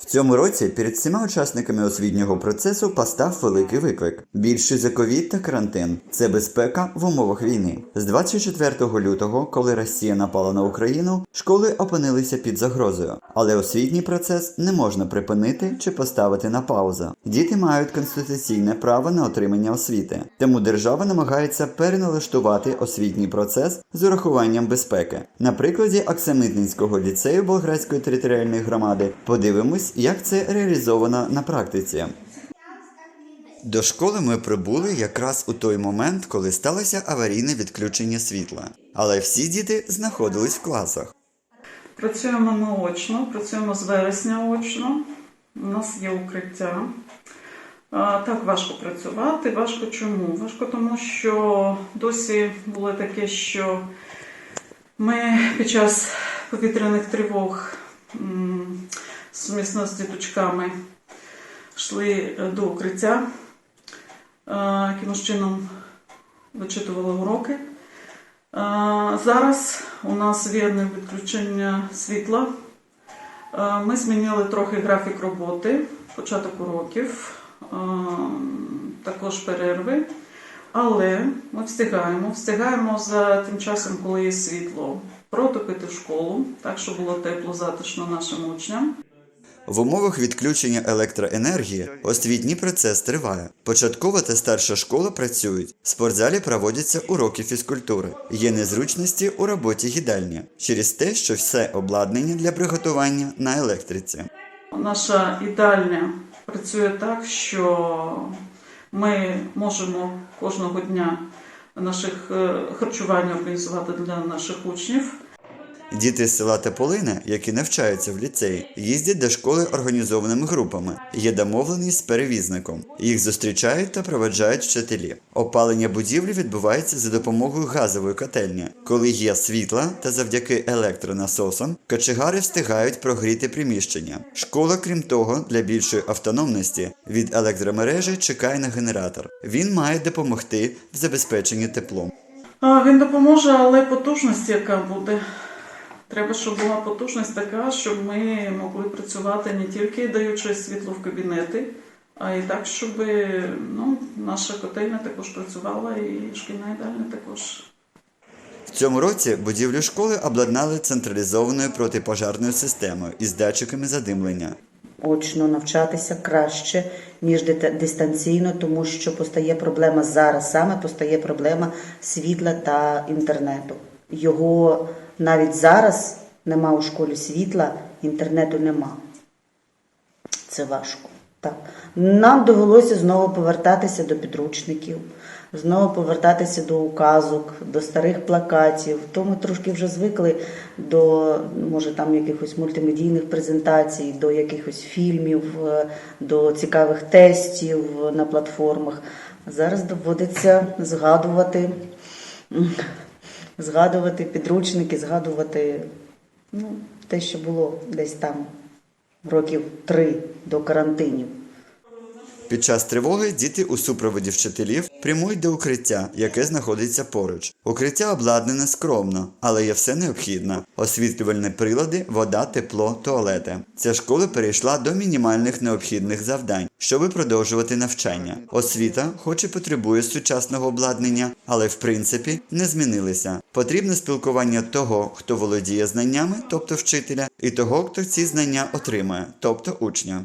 В цьому році перед всіма учасниками освітнього процесу постав великий виклик. Більший за ковід та карантин це безпека в умовах війни. З 24 лютого, коли Росія напала на Україну, школи опинилися під загрозою, але освітній процес не можна припинити чи поставити на паузу. Діти мають конституційне право на отримання освіти, тому держава намагається переналаштувати освітній процес з урахуванням безпеки. На прикладі Аксамитницького ліцею Болградської територіальної громади подивимось, як це реалізовано на практиці. До школи ми прибули якраз у той момент, коли сталося аварійне відключення світла. Але всі діти знаходились в класах. Працюємо ми очно, працюємо з вересня очно. У нас є укриття. Так важко працювати. Важко чому? Важко тому, що досі було таке, що ми під час повітряних тривог сумісно з діточками йшли е, до укриття, е, якимось чином вичитували уроки. Зараз у нас вірне відключення світла. Ми змінили трохи графік роботи, початок уроків, також перерви. Але ми встигаємо, встигаємо за тим часом, коли є світло, протопити в школу, так щоб було тепло, затишно нашим учням. В умовах відключення електроенергії освітній процес триває. Початкова та старша школа працюють. В спортзалі проводяться уроки фізкультури. Є незручності у роботі їдальні через те, що все обладнання для приготування на електриці. Наша їдальня працює так, що ми можемо кожного дня наших е, харчування організувати для наших учнів. Діти з села Тополине, які навчаються в ліцеї, їздять до школи організованими групами. Є домовленість з перевізником. Їх зустрічають та проведжають вчителі. Опалення будівлі відбувається за допомогою газової котельні. Коли є світла та завдяки електронасосам, кочегари встигають прогріти приміщення. Школа, крім того, для більшої автономності від електромережі чекає на генератор. Він має допомогти в забезпеченні теплом. Він допоможе, але потужність яка буде. Треба, щоб була потужність така, щоб ми могли працювати не тільки даючи світло в кабінети, а й так, щоб ну, наша котельня також працювала і шкільна їдальня також. В цьому році будівлю школи обладнали централізованою протипожарною системою із датчиками задимлення. очно навчатися краще, ніж дистанційно, тому що постає проблема зараз, саме постає проблема світла та інтернету. Його навіть зараз нема у школі світла, інтернету нема. Це важко. Так. Нам довелося знову повертатися до підручників, знову повертатися до указок, до старих плакатів. То ми трошки вже звикли до може там якихось мультимедійних презентацій, до якихось фільмів, е, до цікавих тестів на платформах. Зараз доводиться згадувати, згадувати підручники, згадувати ну, те, що було десь там років три до карантинів. Під час тривоги діти у супроводі вчителів прямують до укриття, яке знаходиться поруч. Укриття обладнане скромно, але є все необхідне: освітлювальні прилади, вода, тепло, туалети. Ця школа перейшла до мінімальних необхідних завдань, щоби продовжувати навчання. Освіта, хоч і потребує сучасного обладнання, але в принципі не змінилися. Потрібне спілкування того, хто володіє знаннями, тобто вчителя, і того, хто ці знання отримує, тобто учня.